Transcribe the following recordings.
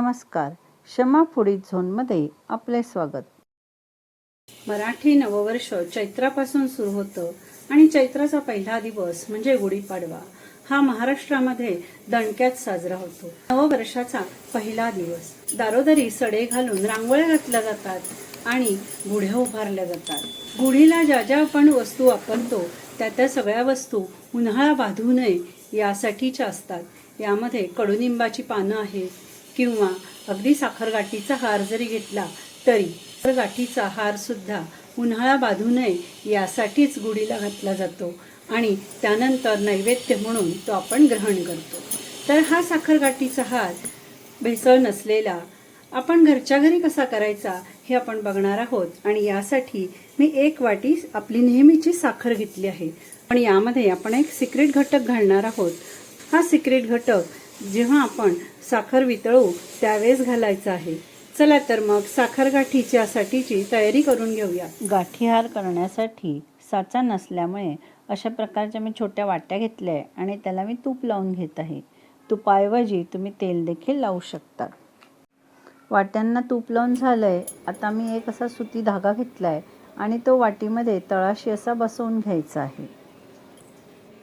नमस्कार. क्षमा पुढील झोनमध्ये आपले स्वागत. मराठी नववर्ष चैत्रापासून सुरू होतं आणि चैत्राचा पहिला दिवस म्हणजे गुढीपाडवा. हा महाराष्ट्रामध्ये दणक्यात साजरा होतो. नववर्षाचा पहिला दिवस. दारोदारी सडे घालून रांगोळ्या घातल्या जातात आणि गुढ्या उभारल्या जातात. गुढीला ज्या ज्या आपण वस्तू वापरतो त्या त्या सगळ्या वस्तू उन्हाळा बाधू नये यासाठीच्या असतात. यामध्ये कडुनिंबाची पानं आहेत किंवा अगदी साखरगाठीचा हार जरी घेतला तरी साखरगाठीचा हार सुद्धा उन्हाळा बाधू नये यासाठीच गुढीला घातला जातो आणि त्यानंतर नैवेद्य म्हणून तो आपण ग्रहण करतो. तर हा साखरगाठीचा हार भेसळ नसलेला आपण घरच्या घरी कसा करायचा हे आपण बघणार आहोत आणि यासाठी मी एक वाटी आपली नेहमीची साखर घेतली आहे. पण यामध्ये आपण एक सिक्रेट घटक घालणार आहोत. हा सिक्रेट घटक जेव्हा आपण साखर वितळू त्यावेळेस घालायचं आहे. चला तर मग साखर गाठीच्यासाठीची तयारी करून घेऊया. गाठीहार करण्यासाठी साचा नसल्यामुळे अशा प्रकारच्या मी छोट्या वाट्या घेतल्या आहे आणि त्याला मी तूप लावून घेत आहे. तुपाऐवजी तुम्ही तेल देखील लावू शकता. वाट्यांना तूप लावून झालं आहे आता मी एक असा सुती धागा घेतला आहे आणि तो वाटीमध्ये तळाशी असा बसवून घ्यायचा आहे.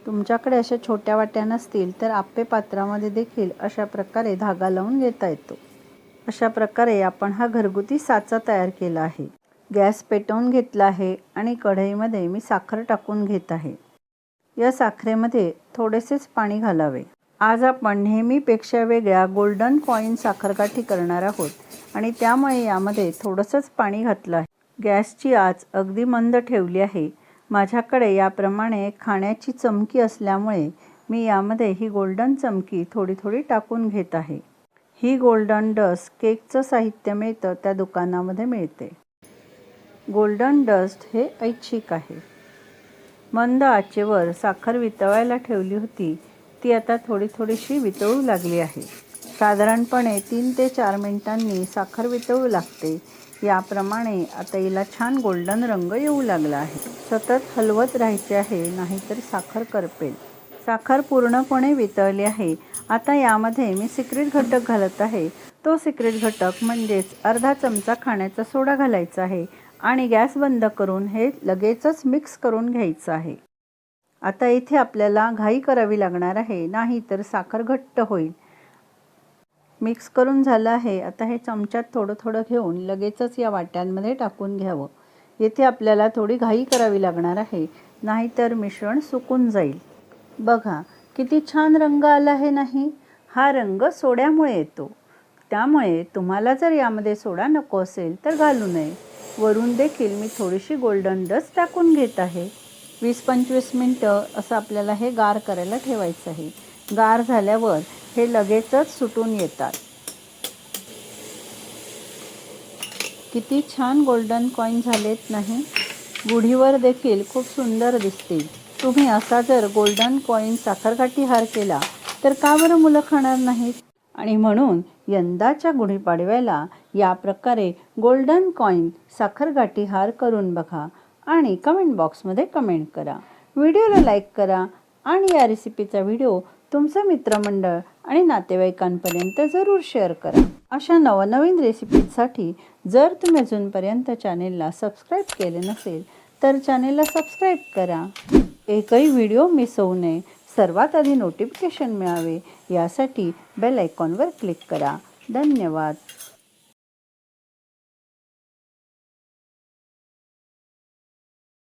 तुमच्याकडे अशा छोट्या वाट्या नसतील तर आप्पे पात्रामध्ये देखील अशा प्रकारे धागा लावून घेता येतो. अशा प्रकारे आपण हा घरगुती साचा तयार केला आहे. गॅस पेटवून घेतला आहे आणि कढईमध्ये मी साखर टाकून घेत आहे. या साखरेमध्ये थोडेसेच पाणी घालावे. आज आपण नेहमीपेक्षा वेगळ्या गोल्डन कॉईन साखरकाठी करणार आहोत आणि त्यामुळे यामध्ये थोडंसंच पाणी घातलं आहे. गॅसची आच अगदी मंद ठेवली आहे माझ्याकडे याप्रमाणे खाण्याची चमकी असल्यामुळे मी यामध्ये ही गोल्डन चमकी थोडी थोडी टाकून घेत आहे. ही गोल्डन डस्ट केकचं साहित्य मिळतं त्या दुकानामध्ये मिळते. गोल्डन डस्ट हे ऐच्छिक आहे. मंद आचेवर साखर वितळायला ठेवली होती ती आता थोडी थोडीशी वितळू लागली आहे. साधारणपणे तीन ते चार मिनिटांनी साखर वितळू लागते. याप्रमाणे आता हिला छान गोल्डन रंग येऊ लागला आहे. सतत हलवत राहायचे आहे नाहीतर साखर करपेल. साखर पूर्णपणे वितळली आहे. आता यामध्ये मी सिक्रेट घटक घालत आहे. तो सिक्रेट घटक म्हणजेच अर्धा चमचा खाण्याचा सोडा घालायचा आहे आणि गॅस बंद करून हे लगेचच मिक्स करून घ्यायचं आहे. आता इथे आपल्याला घाई करावी लागणार आहे नाही तर साखर घट्ट होईल. मिक्स करून झालं आहे. आता हे चमच्यात थोडं थोडं घेऊन लगेचच या वाट्यांमध्ये टाकून घ्यावं. येथे आपल्याला थोडी घाई करावी लागणार आहे. नाहीतर मिश्रण सुकून जाईल. बघा किती छान रंग आला आहे नाही? हा रंग सोड्यामुळे येतो. त्यामुळे तुम्हाला जर यामध्ये सोडा नको असेल तर घालू नये. वरून देखील मी थोडीशी गोल्डन डस्ट टाकून घेत आहे. वीस पंचवीस मिनटं असं आपल्याला हे गार करायला ठेवायचं आहे. गार झाल्यावर हे लगेचच सुटून येतात. किती छान गोल्डन कॉईन झालेत नाही? गुढीवर देखील खूप सुंदर दिसतील. तुम्ही असा जर गोल्डन कॉईन साखरकाठी हार केला तर का बरं मुलं खाणार नाहीत? आणि म्हणून यंदाच्या गुढीपाडव्याला या प्रकारे गोल्डन कॉईन साखरगाठी हार करून बघा. आणि कमेंट बॉक्समध्ये कमेंट करा. व्हिडिओला लाईक करा आणि या रेसिपीचा व्हिडिओ तुमचं मित्रमंडळ आणि नातेवाईकांपर्यंत जरूर शेअर करा. अशा नवनवीन रेसिपीसाठी जर तुम्ही अजूनपर्यंत चॅनेलला सबस्क्राईब केले नसेल तर चॅनेलला सबस्क्राईब करा. एकही व्हिडिओ मिस होऊ नये. सर्वात आधी नोटिफिकेशन मिळावे. यासाठी बेल आयकॉनवर क्लिक करा. धन्यवाद.